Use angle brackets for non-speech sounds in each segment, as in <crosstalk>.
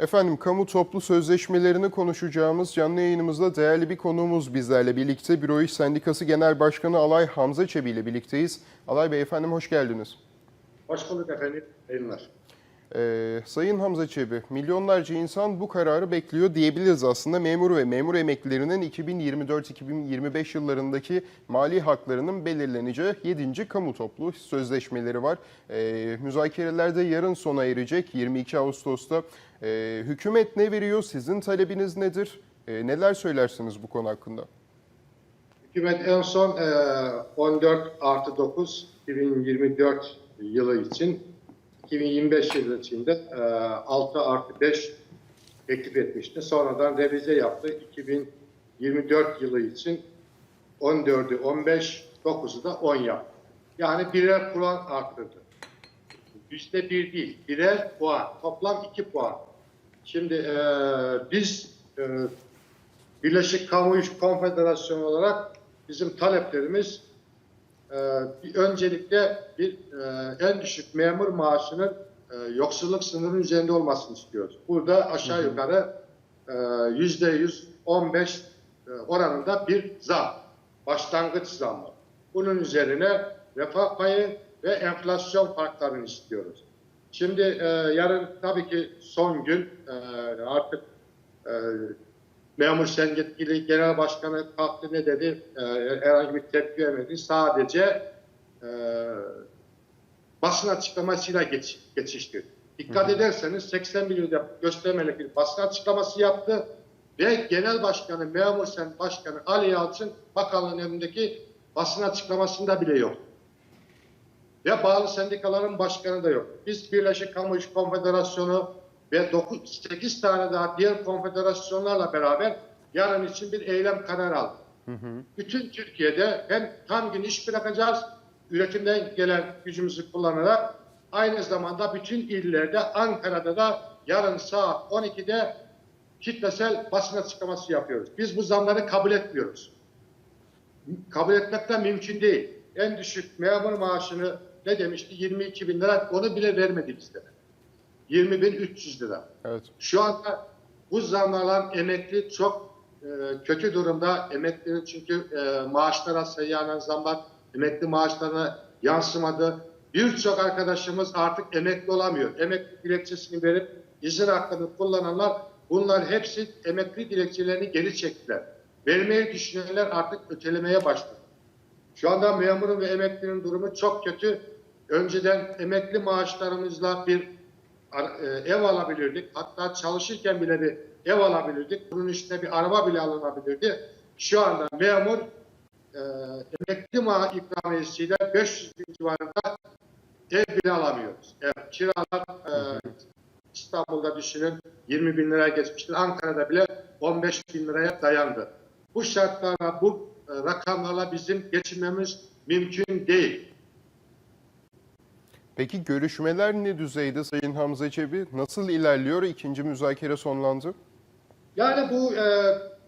Efendim kamu toplu sözleşmelerini konuşacağımız canlı yayınımızda değerli bir konuğumuz bizlerle birlikte. Büro İş Sendikası Genel Başkanı Alay Hamza Çebi ile birlikteyiz. Alay Bey efendim hoş geldiniz. Hoş bulduk efendim. Yayınlar. Ee, Sayın Hamza Çebi, milyonlarca insan bu kararı bekliyor diyebiliriz aslında. Memur ve memur emeklilerinin 2024-2025 yıllarındaki mali haklarının belirleneceği 7. kamu toplu sözleşmeleri var. Ee, müzakereler de yarın sona erecek 22 Ağustos'ta. Ee, hükümet ne veriyor? Sizin talebiniz nedir? Ee, neler söylersiniz bu konu hakkında? Hükümet en son e, 14 artı 9 2024 yılı için 2025 yılı için de e, 6 artı 5 teklif etmişti. Sonradan revize yaptı. 2024 yılı için 14'ü 15, 9'u da 10 yaptı. Yani birer puan arttırdı. Yüzde bir değil, birer puan. Toplam 2 puan. Şimdi e, biz e, Birleşik Kamu İş Konfederasyonu olarak bizim taleplerimiz e, bir öncelikle bir e, en düşük memur maaşının e, yoksulluk sınırının üzerinde olmasını istiyoruz. Burada aşağı yukarı e, yüzde yüz on beş e, oranında bir zam, başlangıç zamı. Bunun üzerine refah payı ve enflasyon farklarını istiyoruz. Şimdi e, yarın tabii ki son gün e, artık e, memur sen yetkili genel başkanı kalktı ne dedi? E, herhangi bir tepki vermedi. Sadece e, basın açıklamasıyla geç, geçişti. Dikkat ederseniz 80 milyonda göstermelik bir basın açıklaması yaptı ve genel başkanı memur sen başkanı Ali Yalçın bakanlığın önündeki basın açıklamasında bile yok. Ve bağlı sendikaların başkanı da yok. Biz Birleşik Kamu İş Konfederasyonu ve 9, 8 tane daha diğer konfederasyonlarla beraber yarın için bir eylem kararı aldık. Bütün Türkiye'de hem tam gün iş bırakacağız, üretimden gelen gücümüzü kullanarak aynı zamanda bütün illerde, Ankara'da da yarın saat 12'de kitlesel basın açıklaması yapıyoruz. Biz bu zamları kabul etmiyoruz. Kabul etmekten mümkün değil. En düşük memur maaşını ne demişti? 22 bin lira. Onu bile vermedi bizlere. 20 bin 300 lira. Evet. Şu anda bu zamlarla emekli çok e, kötü durumda. Emeklilerin çünkü e, maaşlara seyyanen zamlar emekli maaşlarına yansımadı. Birçok arkadaşımız artık emekli olamıyor. Emekli dilekçesini verip izin hakkını kullananlar bunlar hepsi emekli dilekçelerini geri çektiler. Vermeyi düşünenler artık ötelemeye başladı. Şu anda memurun ve emeklinin durumu çok kötü. Önceden emekli maaşlarımızla bir ev alabilirdik. Hatta çalışırken bile bir ev alabilirdik. Bunun üstüne bir araba bile alınabilirdi. Şu anda memur e, emekli maaş ikramiyesiyle 500 bin civarında ev bile alamıyoruz. Evet, kiralar e, İstanbul'da düşünün 20 bin liraya geçmiştir. Ankara'da bile 15 bin liraya dayandı. Bu şartlarla, bu e, rakamlarla bizim geçinmemiz mümkün değil. Peki görüşmeler ne düzeyde Sayın Hamza Çebi? Nasıl ilerliyor? İkinci müzakere sonlandı. Yani bu e,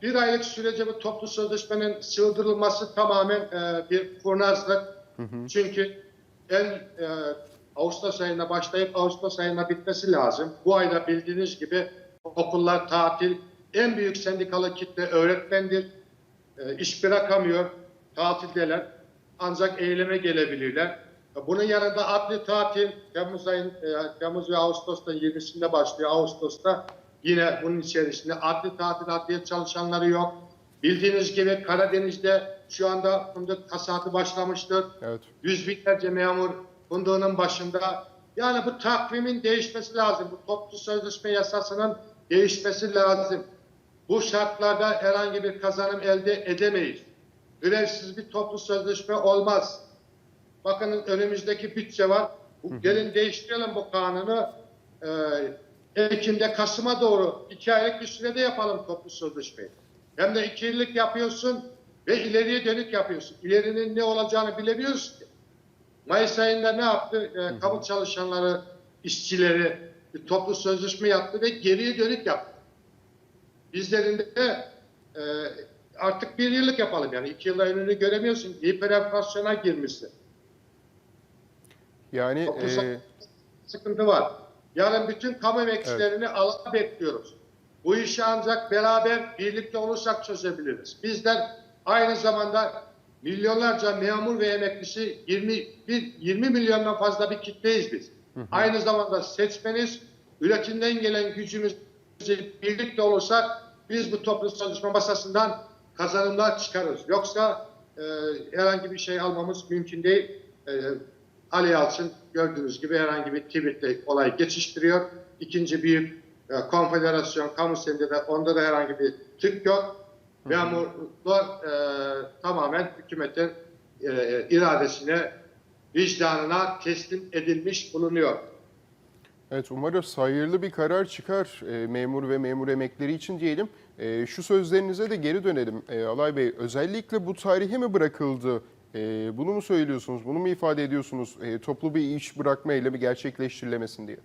bir aylık sürece bu toplu sözleşmenin sığdırılması tamamen e, bir kurnazlık. Çünkü en e, Ağustos ayında başlayıp Ağustos ayında bitmesi lazım. Bu ayda bildiğiniz gibi okullar tatil. En büyük sendikalı kitle öğretmendir. E, iş bırakamıyor. Tatildeler. Ancak eyleme gelebilirler. Bunun yanında adli tatil Temmuz ayın e, Temmuz ve Ağustos'ta 20'sinde başlıyor. Ağustos'ta yine bunun içerisinde adli tatil adliye çalışanları yok. Bildiğiniz gibi Karadeniz'de şu anda fındık hasatı başlamıştır. Evet. Yüz binlerce memur fındığının başında. Yani bu takvimin değişmesi lazım. Bu toplu sözleşme yasasının değişmesi lazım. Bu şartlarda herhangi bir kazanım elde edemeyiz. Grevsiz bir toplu sözleşme olmaz. Bakın önümüzdeki bütçe var. Bu, gelin değiştirelim bu kanunu. Ee, Ekim'de Kasım'a doğru iki aylık bir sürede yapalım toplu sözleşmeyi. Hem de iki yıllık yapıyorsun ve ileriye dönük yapıyorsun. İlerinin ne olacağını bilemiyoruz ki. Mayıs ayında ne yaptı? Ee, kamu çalışanları, işçileri bir toplu sözleşme yaptı ve geriye dönük yaptı. Bizlerin de e, artık bir yıllık yapalım yani. iki yılda önünü göremiyorsun. Hiperenflasyona girmişsin. Yani e, sıkıntı var. Yarın bütün kamu emekçilerini alana bekliyoruz. Bu işi ancak beraber birlikte olursak çözebiliriz. Bizler aynı zamanda milyonlarca memur ve emeklisi 20, bir, 20 milyondan fazla bir kitleyiz biz. Aynı zamanda seçmeniz, üretimden gelen gücümüz birlikte olursak biz bu toplu çalışma masasından kazanımlar çıkarırız. Yoksa e, herhangi bir şey almamız mümkün değil. E, Ali Yalçın gördüğünüz gibi herhangi bir tweetle olay geçiştiriyor. İkinci büyük e, konfederasyon kamu senedi de onda da herhangi bir tık yok. Memurlar e, tamamen hükümetin e, iradesine, vicdanına teslim edilmiş bulunuyor. Evet umarız hayırlı bir karar çıkar e, memur ve memur emekleri için diyelim. E, şu sözlerinize de geri dönelim e, Alay Bey. Özellikle bu tarihe mi bırakıldı? E, bunu mu söylüyorsunuz? Bunu mu ifade ediyorsunuz? E, toplu bir iş bırakma eylemi gerçekleştirilemesin diye.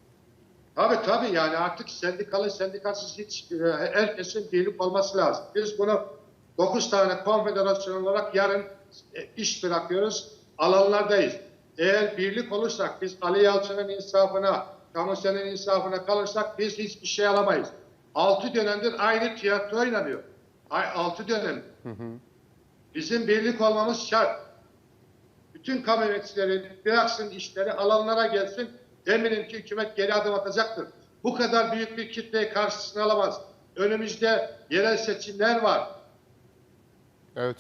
Tabii tabii yani artık sendikalı sendikasız hiç e, herkesin birlik olması lazım. Biz bunu 9 tane konfederasyon olarak yarın e, iş bırakıyoruz. Alanlardayız. Eğer birlik olursak biz Ali Yalçın'ın insafına, kamusenin insafına kalırsak biz hiçbir şey alamayız. 6 dönemdir aynı tiyatro oynanıyor. 6 dönem. Bizim birlik olmamız şart. Bütün kamu emekçileri bıraksın işleri alanlara gelsin. Eminim ki hükümet geri adım atacaktır. Bu kadar büyük bir kitleyi karşısına alamaz. Önümüzde yerel seçimler var. Evet.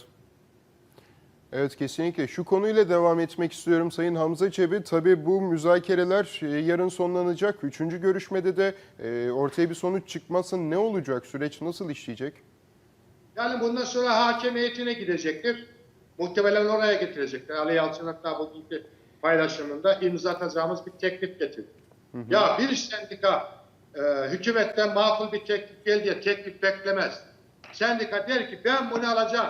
Evet kesinlikle. Şu konuyla devam etmek istiyorum Sayın Hamza Çebi. Tabii bu müzakereler e, yarın sonlanacak. Üçüncü görüşmede de e, ortaya bir sonuç çıkmazsa ne olacak? Süreç nasıl işleyecek? Yani bundan sonra hakem heyetine gidecektir. Muhtemelen oraya getirecekler. Ali Yalçın hatta bugünkü paylaşımında imza atacağımız bir teklif getirdi. Ya bir sendika e, hükümetten makul bir teklif gel diye teklif beklemez. Sendika der ki ben bunu alacağım.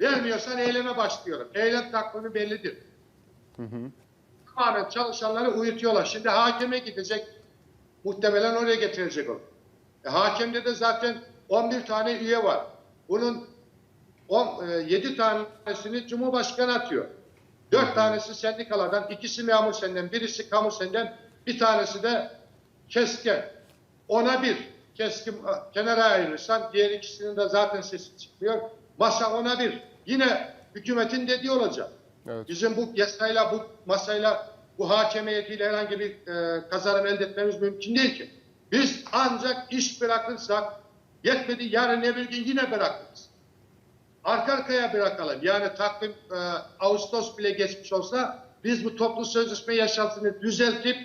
Vermiyorsan eyleme başlıyorum. Eylem takvimi bellidir. Tamamen çalışanları uyutuyorlar. Şimdi hakeme gidecek. Muhtemelen oraya getirecek o. E, hakemde de zaten 11 tane üye var. Bunun 10, e, 7 tanesini Cumhurbaşkanı atıyor. 4 tanesi sendikalardan, ikisi memur senden, birisi kamu senden, bir tanesi de keskin. Ona bir. Keskin e, kenara ayırırsan diğer ikisinin de zaten sesi çıkmıyor. Masa ona bir. Yine hükümetin dediği olacak. Evet. Bizim bu yasayla, bu masayla, bu hakem heyetiyle herhangi bir e, kazanım elde etmemiz mümkün değil ki. Biz ancak iş bırakırsak, yetmedi yarın ne bir gün yine bırakırız. Arka arkaya bırakalım. Yani takvim e, Ağustos bile geçmiş olsa biz bu toplu sözleşme yaşantısını düzeltip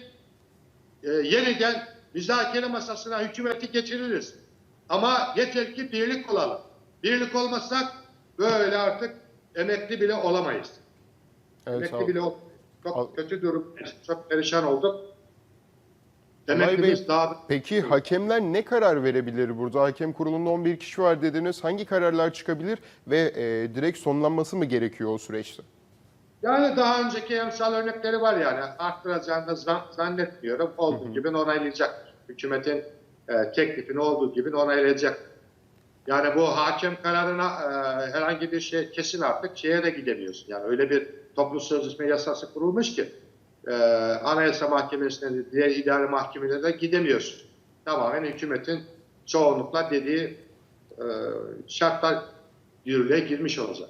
e, yeniden müzakere masasına hükümeti getiririz. Ama yeter ki birlik olalım. Birlik olmazsak böyle artık emekli bile olamayız. Evet, emekli bile ol- çok Al- kötü durum, çok perişan olduk. Emeklimiz Bey, daha Peki hakemler ne karar verebilir burada? Hakem kurulunda 11 kişi var dediniz. Hangi kararlar çıkabilir ve e, direkt sonlanması mı gerekiyor o süreçte? Yani daha önceki emsal örnekleri var yani. Arttıracağını da zan- zannetmiyorum. Olduğu gibi onaylayacak. Hükümetin e, teklifini olduğu gibi onaylayacak. Yani bu hakem kararına e, herhangi bir şey kesin artık şeye de gidemiyorsun. Yani öyle bir toplu sözleşme yasası kurulmuş ki e, Anayasa Mahkemesi'ne de diğer idare mahkemelere de gidemiyorsun. Tamamen hükümetin çoğunlukla dediği e, şartlar yürürlüğe girmiş olacak.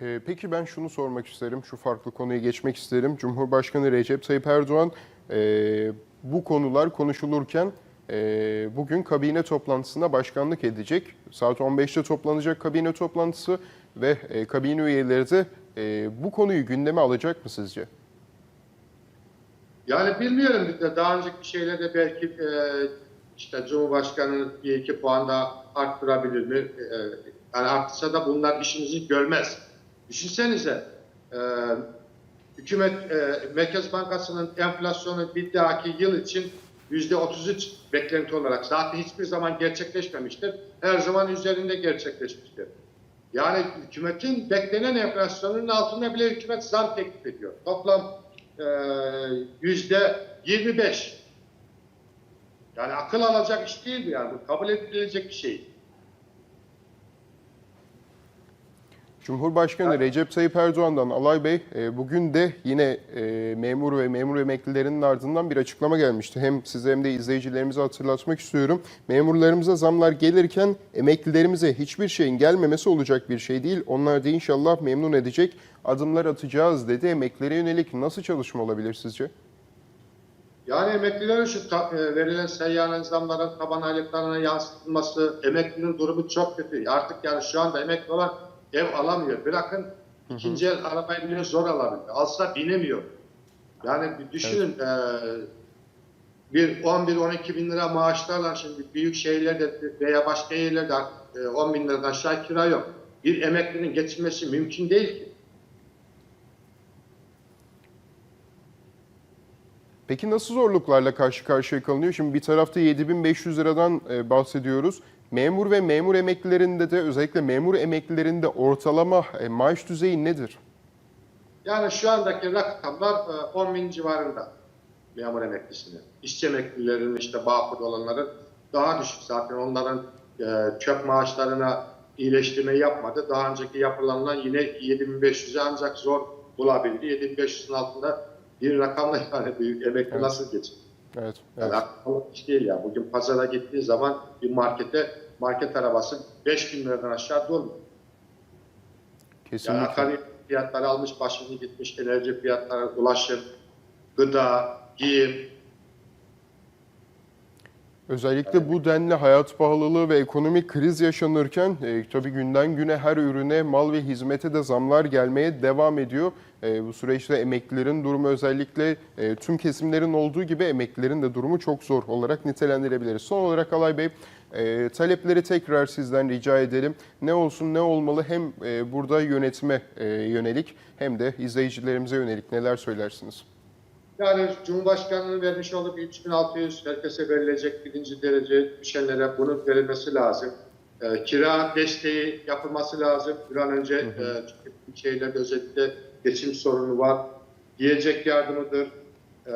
E, peki ben şunu sormak isterim, şu farklı konuya geçmek isterim. Cumhurbaşkanı Recep Tayyip Erdoğan e, bu konular konuşulurken e, bugün kabine toplantısına başkanlık edecek. Saat 15'te toplanacak kabine toplantısı ve e, kabine üyeleri de e, bu konuyu gündeme alacak mı sizce? Yani bilmiyorum de daha önceki şeylerde belki e, işte Cumhurbaşkanı bir iki puan daha arttırabilir mi? E, yani artsa da bunlar işimizi görmez. Düşünsenize e, hükümet e, Merkez Bankası'nın enflasyonu bir dahaki yıl için yüzde 33 beklenti olarak zaten hiçbir zaman gerçekleşmemiştir. Her zaman üzerinde gerçekleşmiştir. Yani hükümetin beklenen enflasyonun altında bile hükümet zam teklif ediyor. Toplam e, yüzde 25. Yani akıl alacak iş değil bu yani. Bu kabul edilecek bir şey. Cumhurbaşkanı Recep Tayyip Erdoğan'dan Alay Bey e, bugün de yine e, memur ve memur emeklilerinin ardından bir açıklama gelmişti. Hem size hem de izleyicilerimize hatırlatmak istiyorum. Memurlarımıza zamlar gelirken emeklilerimize hiçbir şeyin gelmemesi olacak bir şey değil. Onlar da inşallah memnun edecek adımlar atacağız dedi. Emeklilere yönelik nasıl çalışma olabilir sizce? Yani emeklilerin şu verilen seyyanen zamların taban aylıklarına yansıtılması, emeklinin durumu çok kötü. Artık yani şu anda emekli olan ev alamıyor. Bırakın ikinci el arabayı bile zor alabilir. Alsa binemiyor. Yani bir düşünün e, bir 11-12 bin lira maaşlarla şimdi büyük şehirlerde veya başka yerlerde artık, e, 10 bin liradan aşağı kira yok. Bir emeklinin geçinmesi mümkün değil ki. Peki nasıl zorluklarla karşı karşıya kalınıyor? Şimdi bir tarafta 7500 liradan e, bahsediyoruz. Memur ve memur emeklilerinde de özellikle memur emeklilerinde ortalama e, maaş düzeyi nedir? Yani şu andaki rakamlar e, 10 bin civarında memur emeklisinin. İşçi emeklilerin işte bağkur olanların daha düşük zaten onların e, çöp maaşlarına iyileştirme yapmadı. Daha önceki yapılanlar yine 7500'e ancak zor bulabildi. 7500'ün altında bir rakamla <laughs> yani büyük emekli Evet. nasıl geçin? Evet, Yani evet. akıllı iş değil ya. Bugün pazara gittiği zaman bir markete market arabası 5000 liradan aşağı dolmuyor. Yani Kesinlikle. akaryakıt fiyatları almış başını gitmiş, enerji fiyatları, ulaşım, gıda, giyim. Özellikle bu denli hayat pahalılığı ve ekonomik kriz yaşanırken e, tabii günden güne her ürüne, mal ve hizmete de zamlar gelmeye devam ediyor. E, bu süreçte emeklilerin durumu özellikle e, tüm kesimlerin olduğu gibi emeklilerin de durumu çok zor olarak nitelendirebiliriz. Son olarak Alay Bey, e, talepleri tekrar sizden rica edelim. Ne olsun ne olmalı hem e, burada yönetime e, yönelik hem de izleyicilerimize yönelik neler söylersiniz? Yani Cumhurbaşkanı'nın vermiş olduğu bir 3600 herkese verilecek birinci derece düşenlere bunun verilmesi lazım. Ee, kira desteği yapılması lazım. Bir an önce e, çünkü bu şeylerde özellikle geçim sorunu var. Yiyecek yardımıdır. Ee,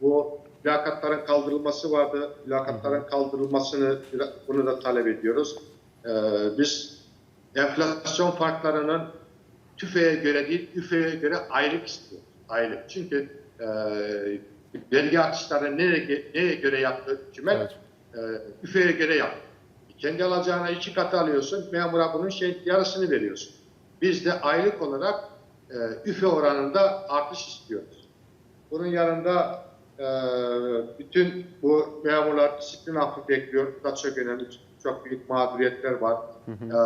bu mülakatların kaldırılması vardı. Mülakatların kaldırılmasını bunu da talep ediyoruz. Ee, biz enflasyon farklarının tüfeğe göre değil, üfeğe göre aylık istiyor. Aylık. Çünkü e, vergi artışları nereye, neye göre yaptı hükümet? Evet. E, üfeğe göre yaptı. Kendi alacağına iki katı alıyorsun, memura bunun şey, yarısını veriyorsun. Biz de aylık olarak e, üfe oranında artış istiyoruz. Bunun yanında e, bütün bu memurlar disiplin affı bekliyor. Bu da çok önemli. Çok büyük mağduriyetler var. E,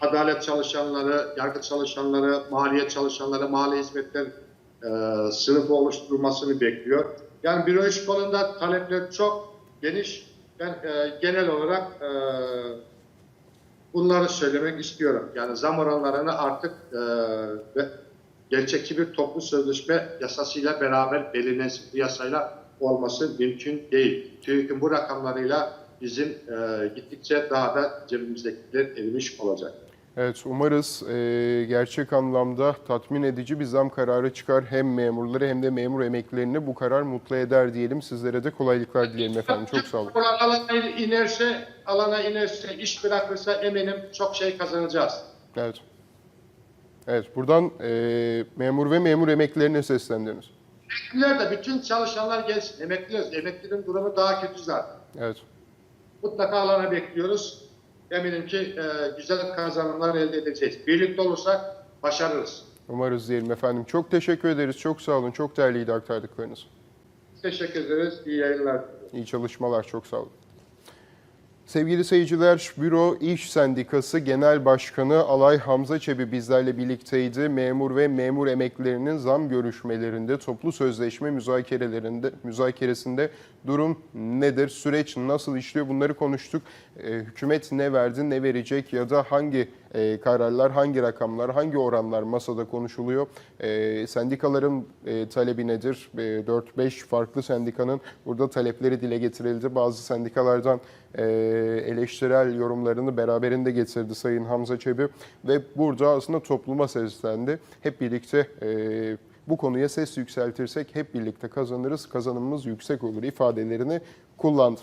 adalet çalışanları, yargı çalışanları, maliye çalışanları, mali hizmetler e, sınıfı oluşturulmasını bekliyor. Yani büro iş kolunda talepler çok geniş. Ben e, genel olarak e, bunları söylemek istiyorum. Yani zam oranlarını artık e, ve gerçekçi bir toplu sözleşme yasasıyla beraber belirlensin. Bu yasayla olması mümkün değil. TÜİK'in bu rakamlarıyla bizim e, gittikçe daha da cebimizdekiler erimiş olacak. Evet, umarız e, gerçek anlamda tatmin edici bir zam kararı çıkar. Hem memurları hem de memur emeklilerini bu karar mutlu eder diyelim. Sizlere de kolaylıklar dileyelim efendim. Çok sağ olun. Alana inerse, alana inerse, iş bırakırsa eminim çok şey kazanacağız. Evet. Evet, buradan e, memur ve memur emeklilerine seslendiniz. Emekliler de bütün çalışanlar gelsin. Emekliler, emeklinin durumu daha kötü zaten. Evet. Mutlaka alana bekliyoruz. Eminim ki e, güzel kazanımlar elde edeceğiz. Birlikte olursak başarırız. Umarız diyelim efendim. Çok teşekkür ederiz. Çok sağ olun. Çok değerliydi aktardıklarınız. Teşekkür ederiz. İyi yayınlar. İyi çalışmalar. Çok sağ olun. Sevgili seyirciler, Büro İş Sendikası Genel Başkanı Alay Hamza Çebi bizlerle birlikteydi. Memur ve memur emeklilerinin zam görüşmelerinde, toplu sözleşme müzakerelerinde, müzakeresinde durum nedir, süreç nasıl işliyor bunları konuştuk. Ee, hükümet ne verdi, ne verecek ya da hangi e, kararlar, hangi rakamlar, hangi oranlar masada konuşuluyor. E, sendikaların e, talebi nedir? E, 4-5 farklı sendikanın burada talepleri dile getirildi. Bazı sendikalardan e, eleştirel yorumlarını beraberinde getirdi Sayın Hamza Çebi ve burada aslında topluma seslendi. Hep birlikte e, bu konuya ses yükseltirsek hep birlikte kazanırız, kazanımımız yüksek olur ifadelerini kullandı.